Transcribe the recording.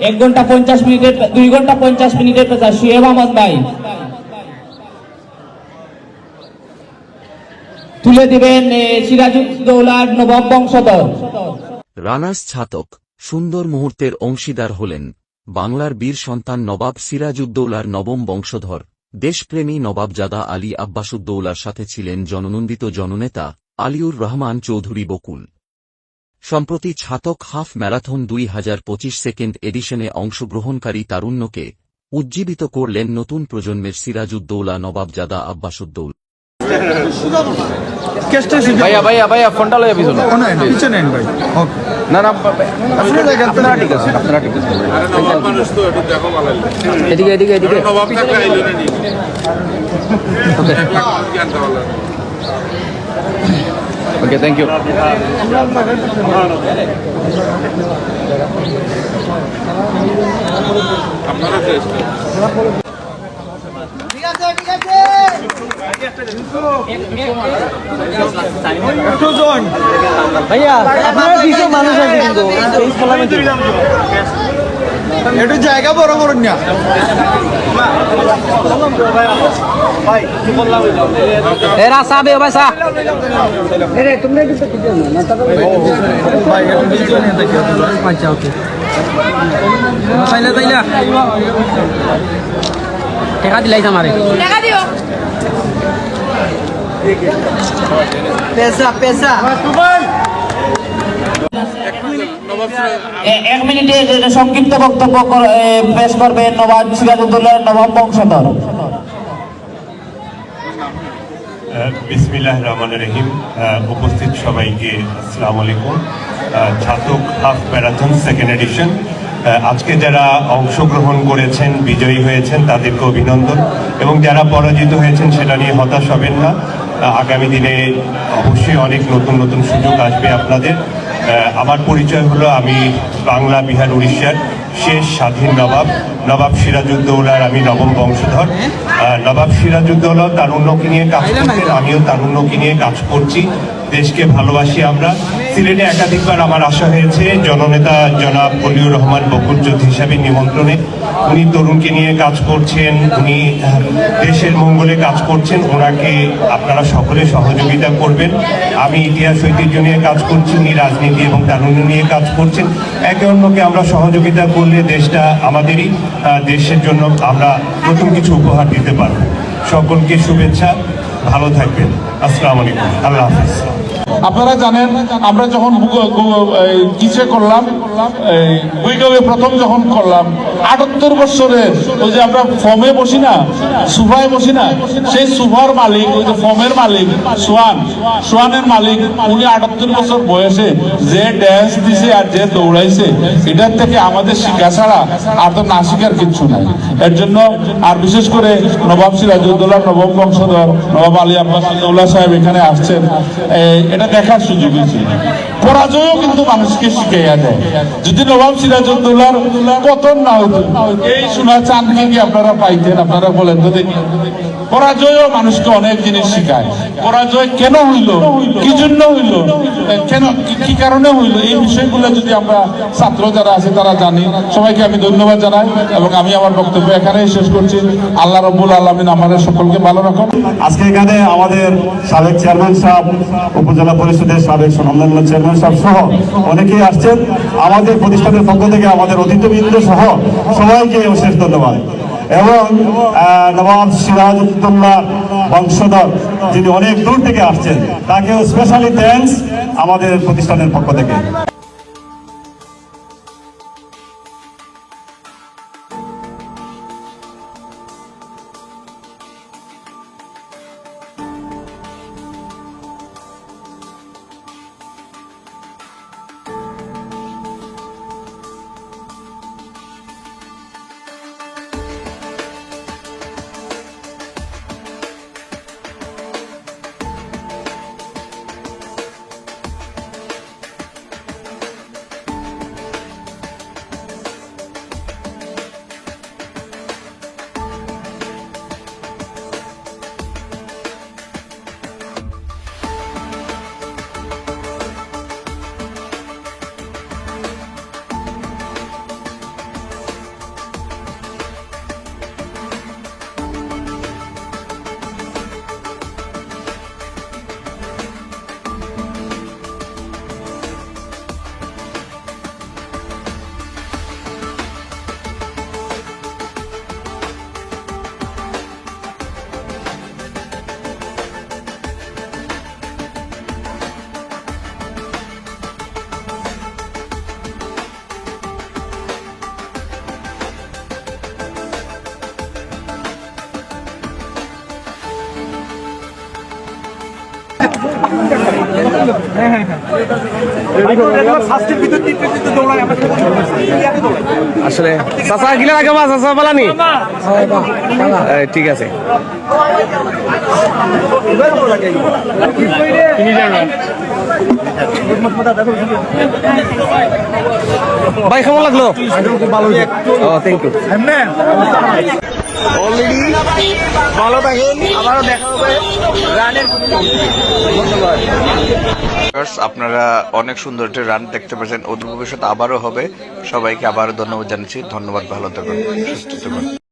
এক ঘণ্টা পঞ্চাশ মিনিটের দুই ঘণ্টা পঞ্চাশ মিনিটের পেশা শুয়েব আহমদ ভাই। তুলে দিবেন সিরাজউদ্দৌলার নবাব বংশধর। রানার্স ছাতক, সুন্দর মুহূর্তের অংশীদার হলেন বাংলার বীর সন্তান নবাব সিরাজউদ্দৌলার নবম বংশধর। দেশপ্রেমী নবাবজাদা আলী আব্বাসুদ্দৌলার সাথে ছিলেন জননন্দিত জননেতা আলিউর রহমান চৌধুরী বকুল। সম্প্রতি ছাতক হাফ ম্যারাথন দুই হাজার পঁচিশ সেকেন্ড এডিশনে অংশগ্রহণকারী তারুণ্যকে উজ্জীবিত করলেন নতুন প্রজন্মের সিরাজউদ্দৌলা নবাবজাদা আব্বাসুদ্দৌলা ভাইয়া ভাইয়া ভাইয়া ফোনটা লয়ে পিছনে। পিছনে নেন ভাই। না না আপনারা ঠিক আছে আপনারা ঠিক আছে এদিকে এদিকে এদিকে। ওকে। থ্যাংক ইউ ভাইয়া আপনারা কিছু মানুষ আছে কিন্তু। একটু জায়গা বড় বড় না এরা সাবে ভাই সা। ভাই একটু পিছনে দেখি আচ্ছা ওকে। টাকা দিলাইছ আমারে টাকা দিও। পেশা এ- এক মিনিটে সংক্ষিপ্ত বক্তব্য পেশ করবেন নবাব সিরাজউদ্দৌলার নবাব বংশধর। বিসমিল্লাহ রহমান রহিম। উপস্থিত সবাইকে আসসালামু আলাইকুম। Chhatak half marathon second edition. আজকে যারা অংশগ্রহণ করেছেন, বিজয়ী হয়েছেন, তাদেরকে অভিনন্দন। এবং যারা পরাজিত হয়েছেন, সেটা নিয়ে হতাশ হবেন না। আগামী দিনে অবশ্যই অনেক নতুন নতুন সুযোগ আসবে আপনাদের। আমার পরিচয় হলো আমি বাংলা বিহার উড়িষ্যার শেষ স্বাধীন নবাব নবাব সিরাজুদ্দৌলার আমি নবম বংশধর। নবাব নবাব তার তারুণ্যকে নিয়ে কাজ করছেন আমিও তারুণ্যকে নিয়ে কাজ করছি। দেশকে ভালোবাসি আমরা। সিলেটে একাধিকবার আমার আশা হয়েছে। জননেতা জনাব অলিউর রহমান বকুর যোদ্ধ হিসাবে নিমন্ত্রণে। উনি তরুণকে নিয়ে কাজ করছেন, উনি দেশের মঙ্গলে কাজ করছেন। ওনাকে আপনারা সকলে সহযোগিতা করবেন। আমি ইতিহাস ঐতিহ্য নিয়ে কাজ করছি, উনি রাজনীতি এবং তারুণ্য নিয়ে কাজ করছেন। একে অন্যকে আমরা সহযোগিতা করলে দেশটা আমাদেরই দেশের জন্য আমরা নতুন কিছু উপহার দিতে পারব। সকলকে শুভেচ্ছা, ভালো থাকবেন। আসসালামু আলাইকুম। আল্লাহ হাফিজ। আপনারা জানেন, আমরা যখন কিসে করলাম গুইগাঁওয়ে প্রথম যখন করলাম, আটাত্তর বছরের ওই যে আমরা ফর্মে বসি না, সুফায় বসি না, সেই সুফার মালিক, ওই যে ফর্মের মালিক, সোয়ান, সোয়ানের মালিক, উনি আটাত্তর বছর বয়সে যে ড্যান্স দিছে আর যে দৌড়াইছে, এটার থেকে আমাদের শিক্ষা ছাড়া আর তো না শিখার কিচ্ছু নাই। এর জন্য আর বিশেষ করে নবাব সিরাজউদ্দৌলা নবম বংশধর, নবাব আলী আব্বাস সাহেব এখানে আসছেন। এটা দেখার সুযোগ হয়েছে। পরাজয়ও কিন্তু মানুষকে শিখাইয়া দেয়। যদি নবাব সিরাজউদ্দৌলার পতন না হতো এই সোনা চাঁদকে কি আপনারা পাইতেন? আপনারা বলেন তো দেখি। পরাজয়ও মানুষকে অনেক জিনিস শিখায়। পরাজয় কেন হইল? কি জন্য হইল? কেন কি- কারণে হইল? এই বিষয়গুলো যদি আমরা ছাত্র যারা আছে তারা জানি। সবাইকে আমি ধন্যবাদ জানাই এবং আমি আমার বক্তব্য এখানেই শেষ করছি। আল্লাহ রব্বুল আলমিন আমাদের সকলকে ভালো রাখুন। আজকে এখানে আমাদের সাবেক চেয়ারম্যান সাহেব, উপজেলা পরিষদের সাবেক অন্যান্য চেয়ারম্যান সাহেব সহ অনেকেই আসছেন। আমাদের প্রতিষ্ঠানের পক্ষ থেকে আমাদের অতিথিবৃন্দ সহ সবাইকে অশেষ ধন্যবাদ। এবং নবাব সিরাজউদ্দৌল্লাহ বংশধর, যিনি অনেক দূর থেকে আসছেন, তাকেও স্পেশালি থ্যাংকস আমাদের প্রতিষ্ঠানের পক্ষ থেকে। আসলে চাচা গিলা লাগে মা চাচা পালানি? ঠিক আছে। ভাই কেমন লাগল? ও থ্যাংক ইউ অলরেডি ভালো থাকেন আবারও দেখা হবে রানের ধন্যবাদ আপনারা অনেক সুন্দর একটা রান দেখতে পাচ্ছেন অদূর ভবিষ্যৎ আবারও হবে। সবাইকে আবারও ধন্যবাদ জানাচ্ছি। ধন্যবাদ, ভালো থাকুন, সুস্থ থাকুন।